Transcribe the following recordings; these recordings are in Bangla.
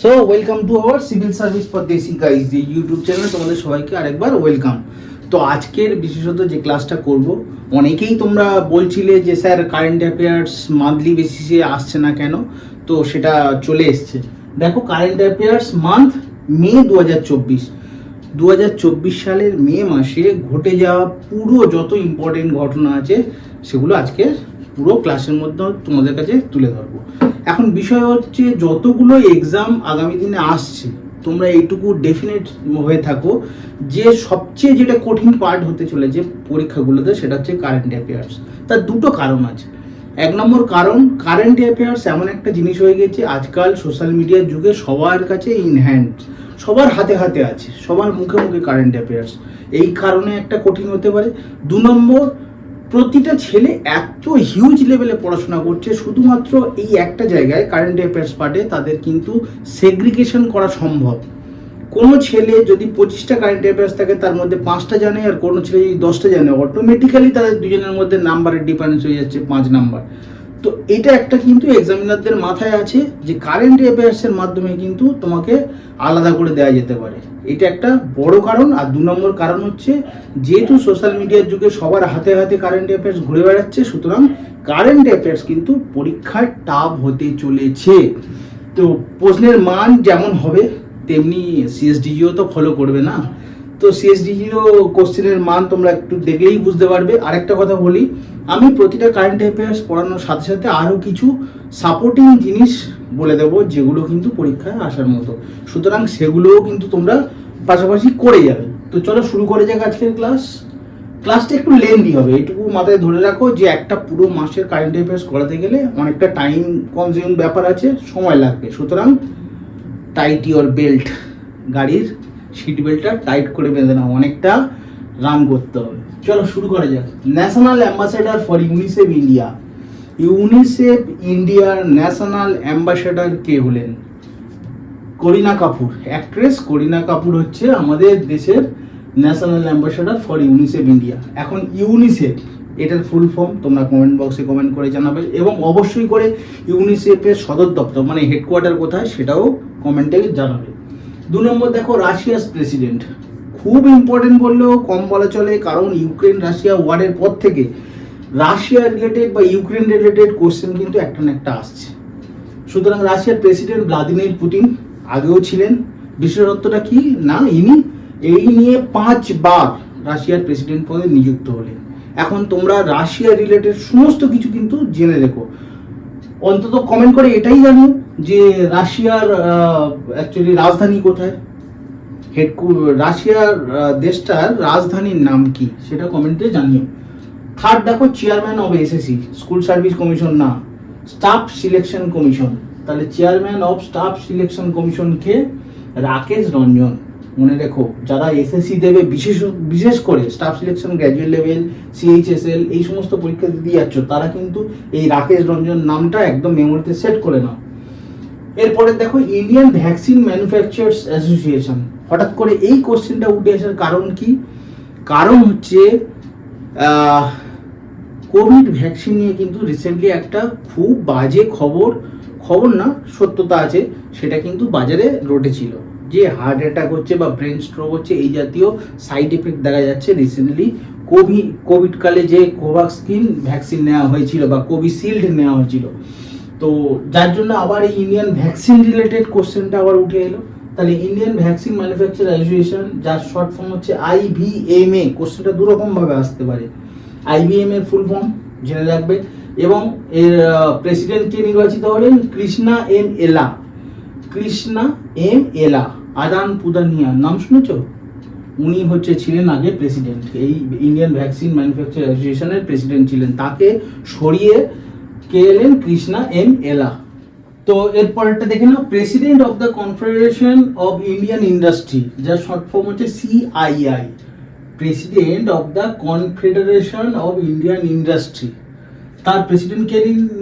So welcome to our civil service for desi guys যে ইউটিউব চ্যানেল তোমাদের সবাইকে আরেকবার ওয়েলকাম তো আজকের বিশেষত যে ক্লাসটা করব, অনেকেই তোমরা বলছিলে যে, স্যার কারেন্ট অ্যাফেয়ার্স মান্থলি বেসিসে আসছে না কেন? তো সেটা চলে এসছে। দেখো কারেন্ট অ্যাফেয়ার্স মান্থ মে দু হাজার চব্বিশ দু সালের মে মাসে ঘটে যাওয়া পুরো যত ইম্পর্টেন্ট ঘটনা আছে, সেগুলো আজকে পুরো ক্লাসের মধ্যে তোমাদের কাছে তুলে ধরবো। এখন বিষয় হচ্ছে যতগুলো এক্সাম আগামী দিনে আসছে, তোমরা এইটুকু ডেফিনেট হয়ে থাকো যে সবচেয়ে যেটা কঠিন পার্ট হতে চলেছে পরীক্ষাগুলোতে সেটা হচ্ছে কারেন্ট অ্যাফেয়ার্স তার দুটো কারণ আছে। এক নম্বর কারণ কারেন্ট অ্যাফেয়ার্স এমন একটা জিনিস হয়ে গেছে আজকাল সোশ্যাল মিডিয়ার যুগে সবার কাছে ইন হ্যান্ড সবার হাতে হাতে আছে, সবার মুখে মুখে কারেন্ট অ্যাফেয়ার্স এই কারণে একটা কঠিন হতে পারে। দু নম্বর প্রতিটা ছেলে এত হিউজ লেভেলে পড়াশোনা করছে, শুধুমাত্র এই একটা জায়গায় কারেন্ট অ্যাফেয়ার্স পার্টে তাদের কিন্তু সেগ্রিগেশন করা সম্ভব। কোনো ছেলে যদি পঁচিশটা কারেন্ট অ্যাফেয়ার্স থাকে, তার মধ্যে পাঁচটা জানে, আর কোনো ছেলে যদি দশটা জানে অটোমেটিক্যালি তাদের দুজনের মধ্যে নাম্বারের ডিফারেন্স হয়ে যাচ্ছে, পাঁচ নাম্বার তো এটা একটা কিন্তু এক্সামিনারদের মাথায় আছে যে কারেন্ট অ্যাফেয়ার্সের মাধ্যমে কিন্তু তোমাকে আলাদা করে দেওয়া যেতে পারে। এটা একটা বড় কারণ, আর দু নম্বর কারণ হচ্ছে, যেহেতু সোশ্যাল মিডিয়ার যুগে সবার হাতে হাতে কারেন্ট অ্যাফেয়ার্স ঘুরে বেড়াচ্ছে, সুতরাং কারেন্ট অ্যাফেয়ার্স কিন্তু পরীক্ষায় টাফ হতে চলেছে। তো প্রশ্নের মান যেমন হবে, তেমনি সিএসডিও তো ফলো করবে না। তো সিএসডিজিরও কোশ্চেনের মান তোমরা একটু দেখলেই বুঝতে পারবে। আরেকটা কথা বলি, আমি প্রতিটা কারেন্ট অ্যাফেয়ার্স পড়ানোর সাথে সাথে আরও কিছু সাপোর্টিং জিনিস বলে দেবো, যেগুলো কিন্তু পরীক্ষায় আসার মতো। সুতরাং সেগুলোও কিন্তু তোমরা পাশাপাশি করে যাবে। তো চলো শুরু করে যাক আজকের ক্লাস ক্লাসটা একটু লেন্দি হবে, এটুকু মাথায় ধরে রাখো যে একটা পুরো মাসের কারেন্ট অ্যাফেয়ার্স করাতে গেলে অনেকটা টাইম কনজিউম ব্যাপার আছে, সময় লাগবে। সুতরাং টাইট ইওর বেল্ট গাড়ির। সিট বেল্টটা টাইট করে বেঁধে নাও, অনেকটা রান করতে হবে। চলো শুরু করা যাক। National ambassador for UNICEF India UNICEF ইন্ডিয়ার ন্যাশনাল অ্যাম্বাসেডার কে হলেন? করিনা কাপুর। অ্যাক্ট্রেস করিনা কাপুর হচ্ছে আমাদের দেশের national ambassador for UNICEF India এখন ইউনিসেফ এটার ফুল ফর্ম তোমরা কমেন্ট বক্সে কমেন্ট করে জানাবে এবং অবশ্যই করে ইউনিসেফের সদর দপ্তর মানে হেডকোয়ার্টার কোথায় সেটাও কমেন্টে জানাবে। দু নম্বর দেখো রাশিয়াস প্রেসিডেন্ট খুব ইম্পর্টেন্ট বললেও কম বলা চলে, কারণ ইউক্রেন, রাশিয়া ওয়ারের পর থেকে রাশিয়া রিলেটেড বা ইউক্রেন রিলেটেড কোশ্চেন কিন্তু একটা না একটা আসছে। সুতরাং রাশিয়ার প্রেসিডেন্ট ভ্লাদিমির পুতিন আগেও ছিলেন। বিশেষত্বটা কি? না, ইনি এই নিয়ে পাঁচবার রাশিয়ার প্রেসিডেন্ট পদে নিযুক্ত হলেন। এখন তোমরা রাশিয়া রিলেটেড সমস্ত কিছু কিন্তু জেনে রেখো। অন্তত কমেন্ট করে এটাই জানো যে রাশিয়ার অ্যাকচুয়ালি রাজধানী কোথায়? হেড রাশিয়ার দেশটার রাজধানীর নাম কি? সেটা কমেন্টে জানিও। থার্ড দেখো chairman of SSC school service commission না স্টাফ সিলেকশন কমিশন তাহলে chairman of staff selection commission কে? রাকেশ রঞ্জন। মনে রেখো, যারা এসএসসি দেবে, বিশেষ বিশেষ করে staff selection graduate level CHSL এই সমস্ত পরীক্ষা দিয়ে যাচ্ছ, তারা কিন্তু এই রাকেশ রঞ্জন নামটা একদম মেমোরিতে সেট করে নাও। এরপরে দেখো ইন্ডিয়ান ভ্যাকসিন ম্যানুফ্যাকচারার্স অ্যাসোসিয়েশন হঠাৎ করে এই কোশ্চেনটা উঠে আসার কারণ কি? কারণ হচ্ছে কোভিড ভ্যাকসিন নিয়ে কিন্তু রিসেন্টলি একটা খুব বাজে খবর খবর না, সত্যতা আছে, সেটা কিন্তু বাজারে রটেছিল। যে হার্ট অ্যাটাক হচ্ছে বা ব্রেন স্ট্রোক হচ্ছে, এই জাতীয় সাইড এফেক্ট দেখা যাচ্ছে রিসেন্টলি কোভিড কোভিডকালে যে কোভাক্সিন ভ্যাকসিন নেওয়া হয়েছিল বা কোভিশিল্ড নেওয়া হয়েছিল তো যার জন্য আবার এই ইন্ডিয়ান ভ্যাকসিন রিলেটেড কোশ্চেনটা আবার উঠে এলো। তাহলে ইন্ডিয়ান ভ্যাকসিন ম্যানুফ্যাকচার অ্যাসোসিয়েশন যার শর্ট ফর্ম হচ্ছে আইভিএমএ কোশ্চেনটা দুরকম ভাবে আসতে পারে। আইবিএম এর ফুল ফর্ম জেনে রাখবে। এবং এর প্রেসিডেন্ট কে নির্বাচিত হলেন কৃষ্ণা এম এলা। কৃষ্ণা এম এলা, আদান পুদানিয়া নাম শুনেছো? উনি হচ্ছে ছিলেন আগে প্রেসিডেন্ট এই ইন্ডিয়ান ভ্যাকসিন ম্যানুফ্যাকচার অ্যাসোসিয়েশনের প্রেসিডেন্ট ছিলেন। তাকে সরিয়ে কে এলেন কৃষ্ণা এম এলা। তো এরপরেরটা দেখে নাও president of the confederation of Indian industry যার শর্ট ফর্ম হচ্ছে CII president of the confederation of Indian industry তার প্রেসিডেন্ট কে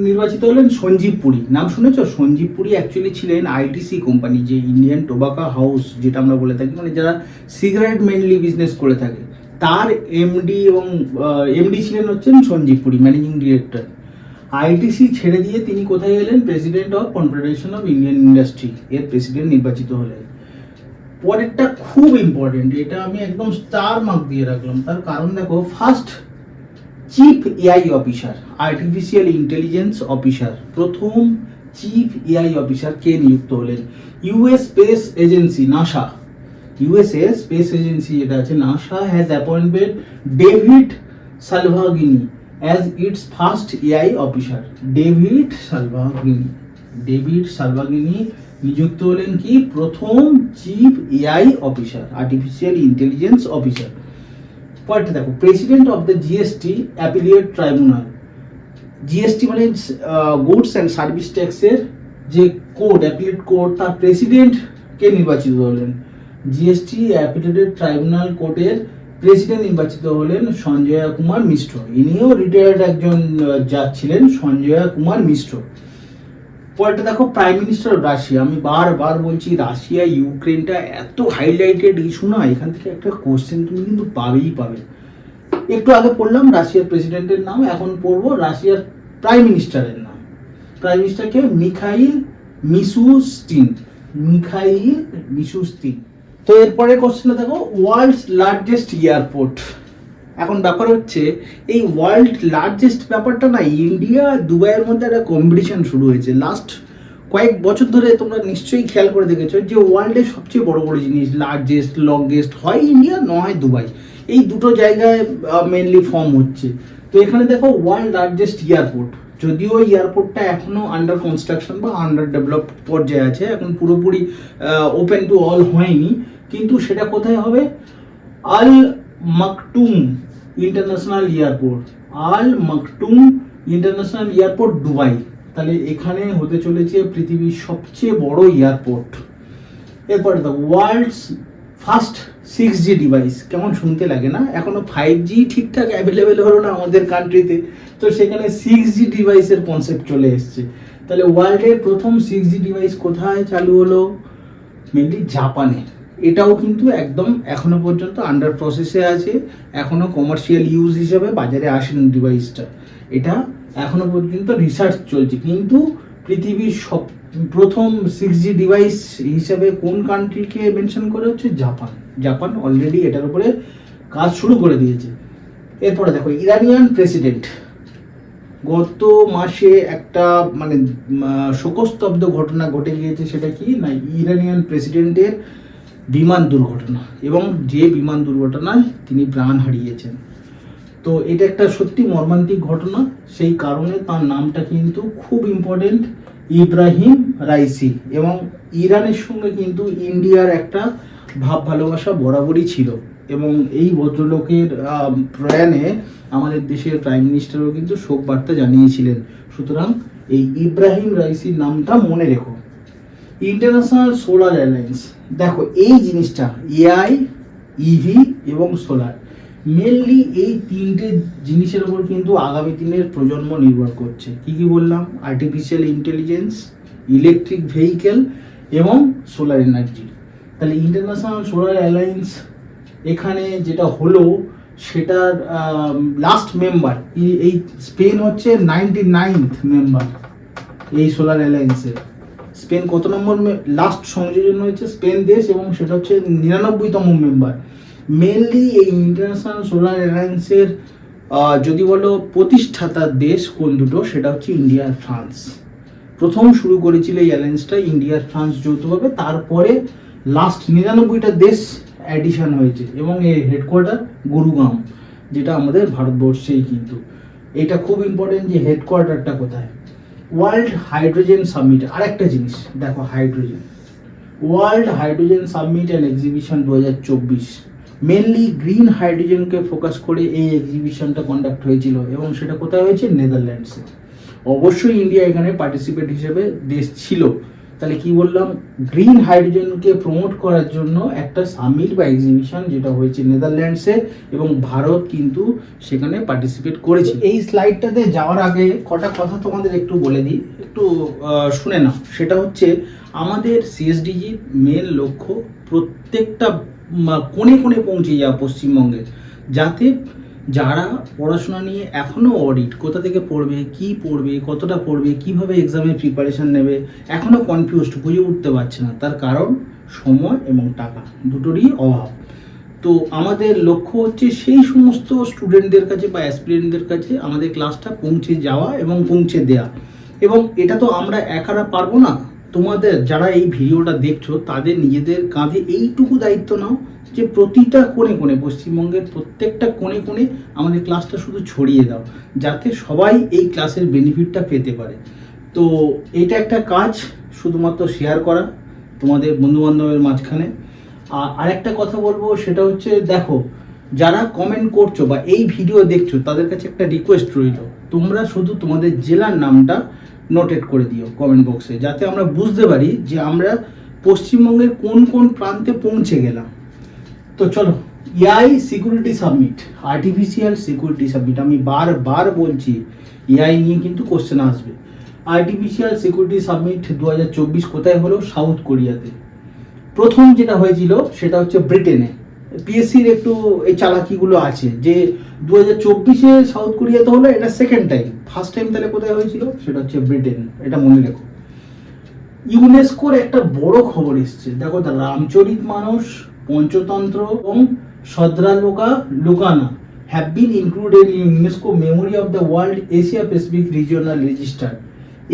নির্বাচিত হলেন সঞ্জীব পুরী। নাম শুনেছো? সঞ্জীব পুরী অ্যাকচুয়ালি ছিলেন আইটিসি কোম্পানি যে ইন্ডিয়ান টোবাকা হাউস যেটা আমরা বলে থাকি মানে যারা সিগারেট মেনলি বিজনেস করে থাকে। তার এমডি এবং এমডি ছিলেন হচ্ছেন Sanjiv Puri managing director ITC ছেড়ে দিয়ে তিনি কোথায় এলেন? President of confederation of Indian industry এর প্রেসিডেন্ট নির্বাচিত হলেন। পরেরটা খুব ইম্পর্টেন্ট এটা আমি একদম স্টার মার্ক দিয়ে রাখলাম। তার কারণ দেখো first chief AI officer artificial intelligence officer প্রথম চিফ এআই অফিসার কে নিযুক্ত হলেন? US space agency NASA USA space agency যেটা আছে NASA has appointed David Salvagnini as its first AI officer David Salvagnini David Salvagnini নিযুক্ত হলেন কি? প্রথম chief AI officer artificial intelligence officer পরেরটা দেখো president of the GST appellate tribunal GST মানে গুডস অ্যান্ড সার্ভিস ট্যাক্সের যে কোড অ্যাপিলেট কোড তার প্রেসিডেন্ট কে নির্বাচিত হলেন। জিএসটি অ্যাপিলেটেড ট্রাইব্যুনাল কোর্টের প্রেসিডেন্ট নির্বাচিত হলেন সঞ্জয়া কুমার মিশ্র ইনিও রিটায়ার্ড একজন জাজ ছিলেন সঞ্জয়া কুমার মিশ্র পরেরটা দেখো প্রাইম মিনিস্টার রাশিয়া আমি বারবার বলছি, রাশিয়া, ইউক্রেনটা এত হাইলাইটেড ইস্যু না, এখান থেকে একটা কোশ্চেন তুমি কিন্তু পাবেই পাবে। একটু আগে পড়লাম, রাশিয়ার প্রেসিডেন্টের নাম, এখন পড়ব রাশিয়ার প্রাইম মিনিস্টারের নাম। প্রাইম মিনিস্টারকে মিখাইল মিসুস্টিন মিখাইল মিসুস্তিন তো এরপরে কোশ্চেনটা দেখো ওয়ার্ল্ডস লার্জেস্ট এয়ারপোর্ট এখন ব্যাপার হচ্ছে, এই ওয়ার্ল্ড লার্জেস্ট ব্যাপারটা না ইন্ডিয়া দুবাইয়ের মধ্যে একটা কম্পিটিশন শুরু হয়েছে। লাস্ট কয়েক বছর ধরে তোমরা নিশ্চয়ই খেয়াল করে দেখেছ যে ওয়ার্ল্ডের সবচেয়ে বড় বড় জিনিস লার্জেস্ট লংগেস্ট হয় ইন্ডিয়া নয় দুবাই। এই দুটো জায়গায় মেনলি ফর্ম হচ্ছে। তো এখানে দেখো ওয়ার্ল্ড লার্জেস্ট এয়ারপোর্ট যদিও এয়ারপোর্টটা এখনও আন্ডার কনস্ট্রাকশন বা আন্ডার ডেভেলপ পর্যায়ে আছে, এখন পুরোপুরি ওপেন টু অল হয়নি। কিন্তু সেটা কোথায় হবে? Al Maktoum international airport. Al Maktoum international airport Dubai. তাহলে এখানে হতে চলেছে পৃথিবীর সবচেয়ে বড় এয়ারপোর্ট। এরপরে the world's first six G device কেমন শুনতে লাগে না? এখনও ফাইভ জি ঠিকঠাক অ্যাভেলেবেল হলো না আমাদের কান্ট্রিতে তো সেখানে সিক্স জি ডিভাইসের কনসেপ্ট চলে এসছে। তাহলে ওয়ার্ল্ডের প্রথম সিক্স জি ডিভাইস কোথায় চালু হলো? মেনলি জাপানে এটাও কিন্তু একদম এখনও পর্যন্ত আন্ডার প্রসেসে আছে। এখনও কমার্শিয়াল ইউজ হিসেবে বাজারে আসেনি ডিভাইসটা এটা এখনও পর্যন্ত রিসার্চ চলছে। কিন্তু পৃথিবীর সব, প্রথম সিক্স জি ডিভাইস হিসেবে কোন কান্ট্রিকে মেনশন করে হচ্ছে? জাপান জাপান অলরেডি এটার উপরে কাজ শুরু করে দিয়েছে। এরপরে দেখো ইরানিয়ান প্রেসিডেন্ট গত মাসে একটা মানে শোকস্তব্ধ ঘটনা ঘটে গিয়েছে, সেটা কি? না ইরানিয়ান প্রেসিডেন্টের বিমান দুর্ঘটনা এবং যে বিমান দুর্ঘটনায় তিনি প্রাণ হারিয়েছেন। তো এটা একটা সত্যি মর্মান্তিক ঘটনা, সেই কারণে তার নামটা কিন্তু খুব ইম্পর্টেন্ট ইব্রাহিম রাইসি এবং ইরানের সঙ্গে কিন্তু ইন্ডিয়ার একটা ভাব ভালোবাসা বরাবরই ছিল এবং এই ভদ্রলোকের প্রয়াণে আমাদের দেশের প্রাইম মিনিস্টারও কিন্তু শোক বার্তা জানিয়েছিলেন। সুতরাং এই ইব্রাহিম রাইসির নামটা মনে রেখো। ইন্টারন্যাশনাল সোলার অ্যালায়েন্স দেখো, এই জিনিসটা এআই ইভি এবং সোলার মেনলি এই তিনটে জিনিসের উপর কিন্তু আগামী দিনের প্রজন্ম নির্ভর করছে। কি কি বললাম? আর্টিফিশিয়াল ইন্টেলিজেন্স ইলেকট্রিক ভেহিকেল এবং সোলার এনার্জি তাহলে ইন্টারন্যাশনাল সোলার অ্যালায়েন্স এখানে যেটা হলো, সেটার লাস্ট মেম্বার এই স্পেন হচ্ছে নাইনটি নাইনথ মেম্বার এই সোলার অ্যালায়েন্সের স্পেন কত নম্বর লাস্ট সংযোজন হয়েছে স্পেন দেশ এবং সেটা হচ্ছে নিরানব্বইতম মেম্বার। মেনলি এই ইন্টারন্যাশনাল সোলার অ্যালায়েন্সের যদি বলো প্রতিষ্ঠাতা দেশ কোন দুটো, সেটা হচ্ছে ইন্ডিয়া আর ফ্রান্স। প্রথম শুরু করেছিল এই অ্যালায়েন্সটা ইন্ডিয়া আর ফ্রান্স যৌথভাবে, তারপরে লাস্ট নিরানব্বইটা দেশ অ্যাডিশন হয়েছে এবং এর হেডকোয়ার্টার গুরুগ্রাম, যেটা আমাদের ভারতবর্ষেই কিন্তু। এটা খুব ইম্পর্টেন্ট যে হেডকোয়ার্টারটা কোথায়? ওয়ার্ল্ড হাইড্রোজেন সামিট আরেকটা জিনিস, দেখো hydrogen world hydrogen summit and exhibition দু হাজার চব্বিশ মেনলি গ্রিন হাইড্রোজেনকে ফোকাস করে এই এক্সিবিশনটা কন্ডাক্ট হয়েছিল এবং সেটা কোথায় হয়েছে? নেদারল্যান্ডসে অবশ্যই ইন্ডিয়া এখানে পার্টিসিপেট হিসেবে দেশ ছিল। তাহলে কি বললাম? গ্রিন হাইড্রোজেনকে প্রমোট করার জন্য একটা সামিট বা এক্সিবিশন যেটা হয়েছে নেদারল্যান্ডসে এবং ভারত কিন্তু সেখানে পার্টিসিপেট করেছে। এই স্লাইডটাতে যাওয়ার আগে কটা কথা তোমাদের একটু বলে দিই। একটু শুনে নাও। সেটা হচ্ছে আমাদের সিএসডিজির মেন লক্ষ্য প্রত্যেকটা কোণে কোণে পৌঁছে যাওয়া পশ্চিমবঙ্গের। যাতে যারা পড়াশোনা নিয়ে এখনও অডিট কোথা থেকে পড়বে, কি পড়বে, কতটা পড়বে, কীভাবে এক্সামের প্রিপারেশন নেবে এখনও কনফিউজড বুঝে উঠতে পারছে না। তার কারণ সময় এবং টাকা, দুটোরই অভাব। তো আমাদের লক্ষ্য হচ্ছে সেই সমস্ত স্টুডেন্টদের কাছে বা অ্যাসপিরেন্টদের কাছে আমাদের ক্লাসটা পৌঁছে যাওয়া এবং পৌঁছে দেওয়া এবং এটা তো আমরা একারা পারব না। তোমাদের যারা এই ভিডিওটা দেখছ, তাদের নিজেদের কাঁধে এইটুকু দায়িত্ব নাও। যে প্রতিটা কোণে কোণে, পশ্চিমবঙ্গের প্রত্যেকটা কোণে কোণে আমাদের ক্লাসটা শুধু ছড়িয়ে দাও, যাতে সবাই এই ক্লাসের বেনিফিটটা পেতে পারে। তো এটা একটা কাজ, শুধুমাত্র শেয়ার করা তোমাদের বন্ধুবান্ধবের মাঝখানে। আর আরেকটা কথা বলব, সেটা হচ্ছে দেখো, যারা কমেন্ট করছ বা এই ভিডিও দেখছ, তাদের কাছে একটা রিকোয়েস্ট রইল, তোমরা শুধু তোমাদের জেলার নামটা নোটেট করে দিও কমেন্ট বক্সে যাতে আমরা বুঝতে পারি যে আমরা পশ্চিমবঙ্গের কোন কোন প্রান্তে পৌঁছে গেলাম। তো চলো AI security submit artificial security submit আমি বারবার বলছি এআই নিয়ে কিন্তু কোশ্চেন আসবে। আর্টিফিশিয়াল সিকিউরিটি সাবমিট দু হাজার চব্বিশ কোথায় হলো? সাউথ কোরিয়াতে প্রথম যেটা হয়েছিল, সেটা হচ্ছে ব্রিটেনে পিএসসির একটু এই চালাকিগুলো আছে, যে দু হাজার চব্বিশে সাউথ কোরিয়াতে হলো, এটা সেকেন্ড টাইম ফার্স্ট টাইম তাহলে কোথায় হয়েছিল? সেটা হচ্ছে ব্রিটেন এটা মনে রেখো। ইউনেস্কোর একটা বড় খবর এসছে। দেখো রামচরিত মানস পঞ্চতন্ত্র এবং সদ্রালোকা লুকানা have been included in UNESCO memory of the world Asia Pacific regional register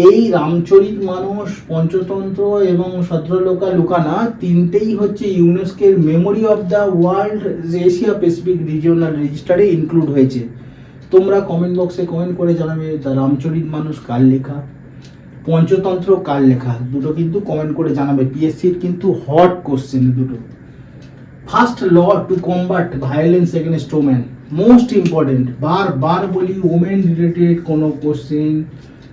এই রামচরিত মানস, পঞ্চতন্ত্র এবং সদ্রলোকা লুকানা তিনটেই হচ্ছে ইউনেস্কোর memory of the world Asia Pacific regional রেজিস্টারে ইনক্লুড হয়েছে। তোমরা কমেন্ট বক্সে কমেন্ট করে জানাবে রামচরিত মানুষ কার লেখা, পঞ্চতন্ত্র কার লেখা, দুটো কিন্তু কমেন্ট করে জানাবে। পিএসসির কিন্তু হট কোশ্চেন দুটো। First law to combat violence against women most important বার বার বলি ওমেন রিলেটেড কোনো কোশ্চেন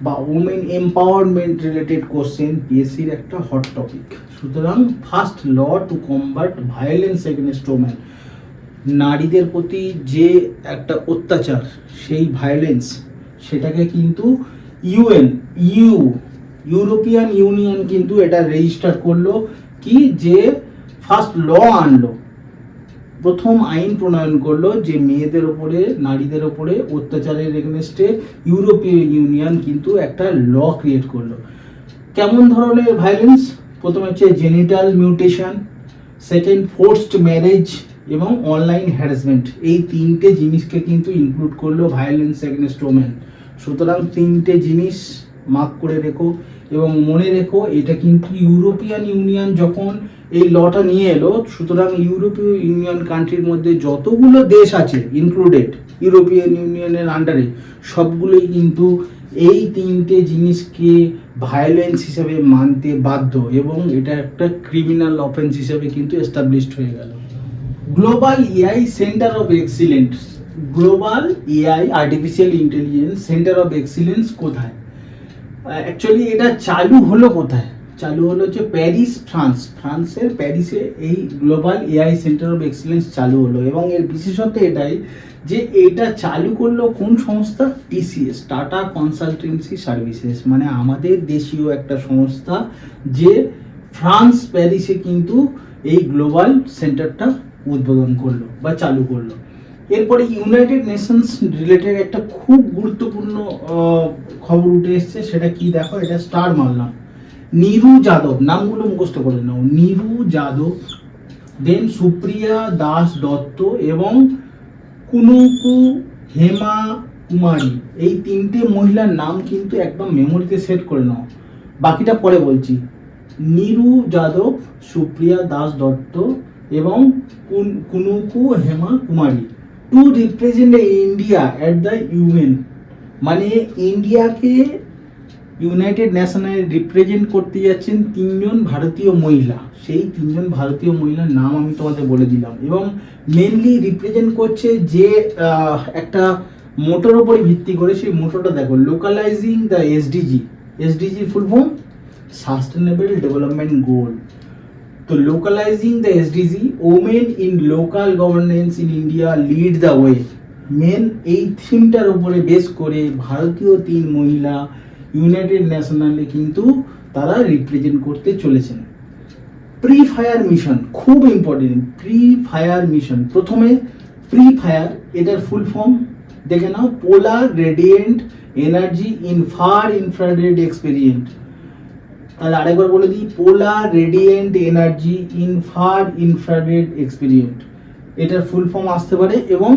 বা ওমেন এম্পাওয়ারমেন্ট রিলেটেড কোশ্চেন পিএসসির একটা হট টপিক সুতরাং first law to combat violence against women নারীদের প্রতি যে একটা অত্যাচার, সেই ভায়োলেন্স সেটাকে কিন্তু ইউএন ইউ ইউরোপিয়ান ইউনিয়ন কিন্তু এটা রেজিস্টার করল কি যে ফার্স্ট ল আনলো। প্রথম আইন প্রণয়ন করল যে মেয়েদের ওপরে, নারীদের ওপরে অত্যাচারের এগেনস্টে ইউরোপীয় ইউনিয়ন কিন্তু একটা ল ক্রিয়েট করল। কেমন ধরনের ভায়োলেন্স প্রথম হচ্ছে genital mutation second forced marriage এবং অনলাইন হ্যারাসমেন্ট এই তিনটে জিনিসকে কিন্তু ইনক্লুড করল ভায়োলেন্স এগেনস্ট ওমেন সুতরাং তিনটে জিনিস মার্ক করে রেখো এবং মনে রেখো এটা কিন্তু ইউরোপিয়ান ইউনিয়ন যখন এই লটা নিয়ে এলো, সুতরাং ইউরোপীয় ইউনিয়ন কান্ট্রির মধ্যে যতগুলো দেশ আছে ইনক্লুডেড ইউরোপিয়ান ইউনিয়নের আন্ডারে সবগুলোই কিন্তু এই তিনটে জিনিসকে ভায়োলেন্স হিসাবে মানতে বাধ্য এবং এটা একটা ক্রিমিনাল অফেন্স হিসাবে কিন্তু এস্টাবলিশড হয়ে গেল। Global AI centre of excellence global AI artificial intelligence centre of excellence কোথায়? অ্যাকচুয়ালি এটা চালু হলো কোথায়? চালু হলো হচ্ছে প্যারিস, ফ্রান্স। ফ্রান্সের প্যারিসে এই global AI centre of excellence চালু হলো এবং এর বিশেষত্ব এটাই যে এটা চালু করল কোন সংস্থা? TCS, Tata consultancy services. মানে আমাদের দেশীয় একটা সংস্থা যে ফ্রান্স, প্যারিসে কিন্তু এই গ্লোবাল সেন্টারটা উদ্বোধন করল বা চালু করল। এরপরে ইউনাইটেড নেশনস রিলেটেড একটা খুব গুরুত্বপূর্ণ খবর উঠে এসছে, সেটা কি দেখো? এটা স্টার মারলাম নীরু যাদব, নামগুলো মুখস্থ করে নাও। নীরু যাদব দেন সুপ্রিয়া দাস দত্ত এবং কুনুকু হেমা কুমারী। এই তিনটে মহিলার নাম কিন্তু একদম মেমোরিতে সেট করে নাও। বাকিটা পরে বলছি। নীরু যাদব, সুপ্রিয়া দাস দত্ত এবং কুন- কুনুকু Hema Kumari. To represent India at the UN মানে ইন্ডিয়াকে ইউনাইটেড ন্যাশনে রিপ্রেজেন্ট করতে যাচ্ছেন তিনজন ভারতীয় মহিলা। সেই তিনজন ভারতীয় মহিলার নাম আমি তোমাদের বলে দিলাম। এবং মেনলি রিপ্রেজেন্ট করছে যে একটা মোটর উপরে ভিত্তি করে সেই মোটরটা দেখো localizing the SDG SDG full form sustainable development goal তো localizing the SDG women in local governance in India lead the way main এই থিমটার উপরে বেস করে ভারতীয় তিন মহিলা ইউনাইটেড ন্যাশনালে কিন্তু তারা রিপ্রেজেন্ট করতে চলেছেন। প্রি ফায়ার মিশন খুব ইম্পর্টেন্ট প্রি ফায়ার মিশন প্রথমে প্রি ফায়ার এটার ফুল ফর্ম দেখে নাও polar radiant energy in far infrared experiment তাহলে আরেকবার বলে দিই polar radiant energy in far infrared experiment এটার ফুল ফর্ম আসতে পারে এবং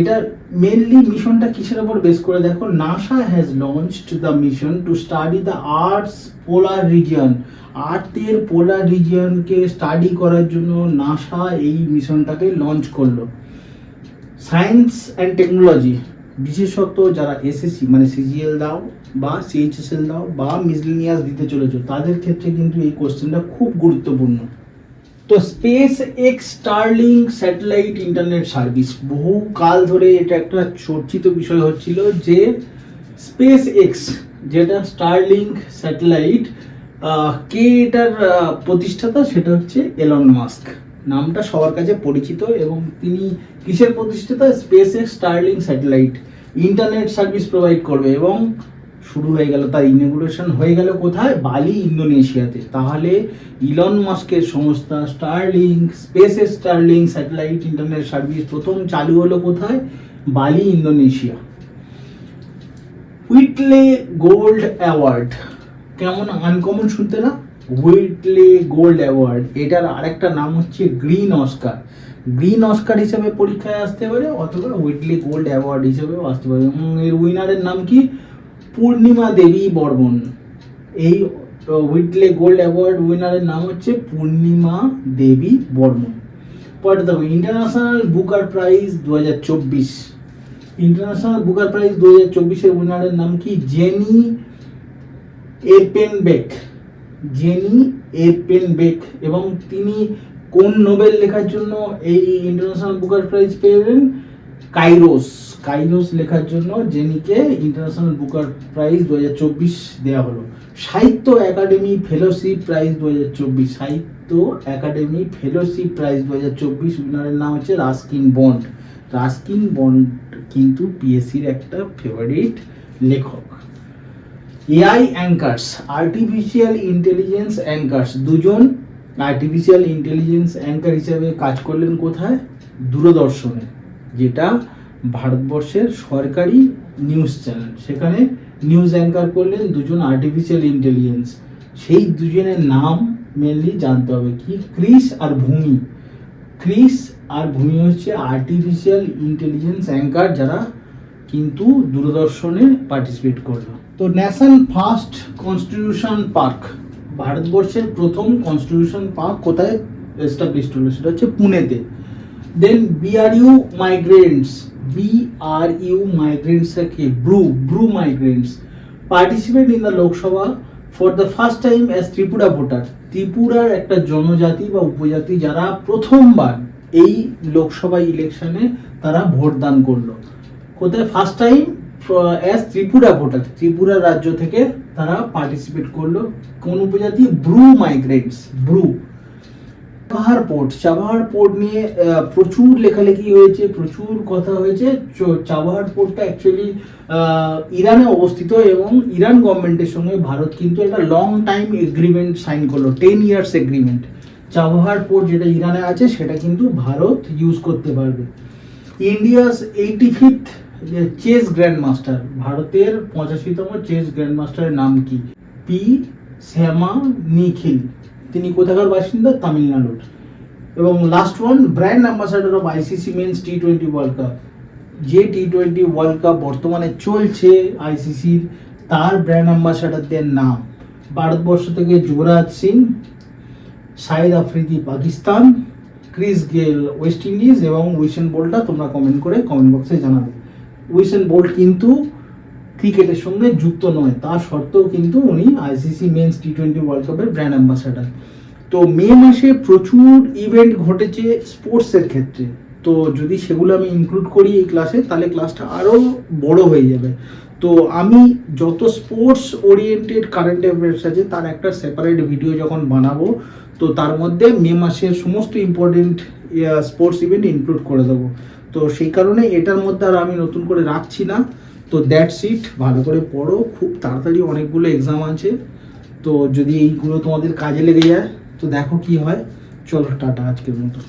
এটার মেনলি মিশনটা কিসের উপর বেস করে? দেখো NASA has launched the mission to study the Earth's polar region আর্থের polar রিজিয়নকে স্টাডি করার জন্য নাসা এই মিশনটাকে লঞ্চ করল। সায়েন্স অ্যান্ড টেকনোলজি বিশেষত যারা এসএসসি মানে সিজিএল দাও বা সিএইচএসএল দাও বা মিসলিনিয়াস দিতে চলেছো, তাদের ক্ষেত্রে কিন্তু এই কোশ্চেনটা খুব গুরুত্বপূর্ণ। তো Space X Starlink satellite internet service বহু কাল ধরে এটা একটা চর্চিত বিষয় হচ্ছিল যে স্পেস এক্স যেটা স্টারলিং স্যাটেলাইট কে এটার প্রতিষ্ঠাতা? সেটা হচ্ছে এলন মাস্ক নামটা সবার কাছে পরিচিত এবং তিনি কিসের প্রতিষ্ঠাতা? SpaceX Starlink satellite internet service provide করবে এবং শুরু হয়ে গেল, তার ইনগুরেশন হয়ে গেল কোথায়? বালি, ইন্দোনেশিয়াতে। তাহলে ইলন মাস্কের সংস্থা স্টারলিং স্পেসের স্টারলিং স্যাটেলাইট ইন্টারনেট সার্ভিস প্রথম চালু হলো কোথায়? Bali, Indonesia. Whitley gold award কেমন আনকমন শুনতে না? হুইটলে গোল্ড অ্যাওয়ার্ড এটার আরেকটা নাম হচ্ছে গ্রিন অস্কার গ্রিন অস্কার হিসেবে পরীক্ষায় আসতে পারে, অথবা হুইটলে গোল্ড অ্যাওয়ার্ড হিসেবেও আসতে পারে। এবং এর উইনারের নাম কি? পূর্ণিমা দেবী বর্মন। এই হুইটলে গোল্ড অ্যাওয়ার্ড উইনারের নাম হচ্ছে পূর্ণিমা দেবী বর্মন। পরে দেখো ইন্টারন্যাশনাল বুকার প্রাইজ দু হাজার চব্বিশ। ইন্টারন্যাশনাল বুকার প্রাইজ দু হাজার চব্বিশের উইনারের নাম কি? জেনি এপেনবেক জেনি এপেনবেক এবং তিনি কোন নোবেল লেখার জন্য এই ইন্টারন্যাশনাল বুকার প্রাইজ পেয়ে পেলেন কাইরোস কাইরোস লেখার জন্য জেনিকে ইন্টারন্যাশনাল বুকার প্রাইজ দু হাজার চব্বিশ দেওয়া হলো। সাহিত্য একাডেমি ফেলোশিপ প্রাইজ দু হাজার চব্বিশ। সাহিত্য একাডেমি ফেলোশিপ প্রাইজ দু হাজার চব্বিশ উইনারের নাম হচ্ছে রাস্কিন বন্ড। রাস্কিন বন্ড কিন্তু পিএসসির একটা ফেভারিট লেখক। AI anchors artificial intelligence anchors দুজন আর্টিফিশিয়াল ইন্টেলিজেন্স অ্যাঙ্কার হিসেবে কাজ করলেন কোথায়? দূরদর্শনে, যেটা ভারতবর্ষের সরকারি নিউজ চ্যানেল সেখানে নিউজ অ্যাঙ্কার করলেন দুজন আর্টিফিশিয়াল ইন্টেলিজেন্স সেই দুজনের নাম মেনলি জানতে হবে কি? ক্রিস আর ভূমি। ক্রিস আর ভূমি হচ্ছে আর্টিফিশিয়াল ইন্টেলিজেন্স অ্যাঙ্কার যারা কিন্তু দূরদর্শনে পার্টিসিপেট করল। তো ন্যাশনাল ফার্স্ট কনস্টিটিউশন পার্ক ভারতবর্ষের প্রথম কনস্টিটিউশন পার্ক কোথায় এস্টাবলিশড হলো? সেটা হচ্ছে পুনেতে। Then BRU migrants BRU migrants কি? Bru Bru migrants participate in the Lok Sabha for the first time as Tripura voter ত্রিপুরার একটা জনজাতি বা উপজাতি যারা প্রথমবার এই লোকসভা ইলেকশনে তারা ভোট দান করল। কোথায়? First time as Tripura voter Tripura রাজ্য থেকে তারা পার্টিসিপেট করল। কোন উপজাতি? Bru migrants Bru Chabahar port Chabahar port নিয়ে প্রচুর লেখালেখি হয়েছে, প্রচুর কথা হয়েছে। চাবাহার পোর্টটা অ্যাকচুয়ালি ইরানে অবস্থিত এবং ইরান গভর্নমেন্টের সঙ্গে ভারত কিন্তু একটা লং টাইম এগ্রিমেন্ট সাইন করল ten years agreement Chabahar port যেটা ইরানে আছে, সেটা কিন্তু ভারত ইউজ করতে পারবে। India's eighty fifth chess grand master ভারতের পঁচাশিতম চেস গ্র্যান্ড মাস্টারের নাম কি? পি শ্যামা নিখিল তিনি কোথাকার বাসিন্দা? তামিলনাড়ুর। এবং last one brand ambassador of ICC men's T twenty world cup যে টি টোয়েন্টি ওয়ার্ল্ড কাপ বর্তমানে চলছে আইসিসির তার ব্র্যান্ড অ্যাম্বাসাডারদের নাম। ভারতবর্ষ থেকে Yuvraj Singh Shahid Afridi Pakistan, Chris Gayle West Indies এবং উইসেন বোল্টটা তোমরা কমেন্ট করে কমেন্ট বক্সে জানাবে। উইসেন বোল্ট কিন্তু ক্রিকেটের সঙ্গে যুক্ত নয়, তা সত্ত্বেও কিন্তু উনি ICC men's T twenty world কাপের ব্র্যান্ড অ্যাম্বাসাডার তো মে মাসে প্রচুর ইভেন্ট ঘটেছে স্পোর্টসের ক্ষেত্রে। তো যদি সেগুলো আমি ইনক্লুড করি এই ক্লাসে তাহলে ক্লাসটা আরও বড় হয়ে যাবে। তো আমি যত স্পোর্টস ওরিয়েন্টেড কারেন্ট অ্যাফেয়ার্স আছে, তার একটা সেপারেট ভিডিও যখন বানাবো, তো তার মধ্যে মে মাসের সমস্ত ইম্পর্টেন্ট স্পোর্টস ইভেন্ট ইনক্লুড করে দেবো। তো সেই কারণে এটার মধ্যে আর আমি নতুন করে রাখছি না। তো দ্যাটস ইট ভালো করে পড়ো, খুব তাড়াতাড়ি অনেকগুলো এক্সাম আছে। তো যদি এইগুলো তোমাদের কাজে লেগে যায়, তো দেখো কি হয়। চলো টাটা আজকের মতো।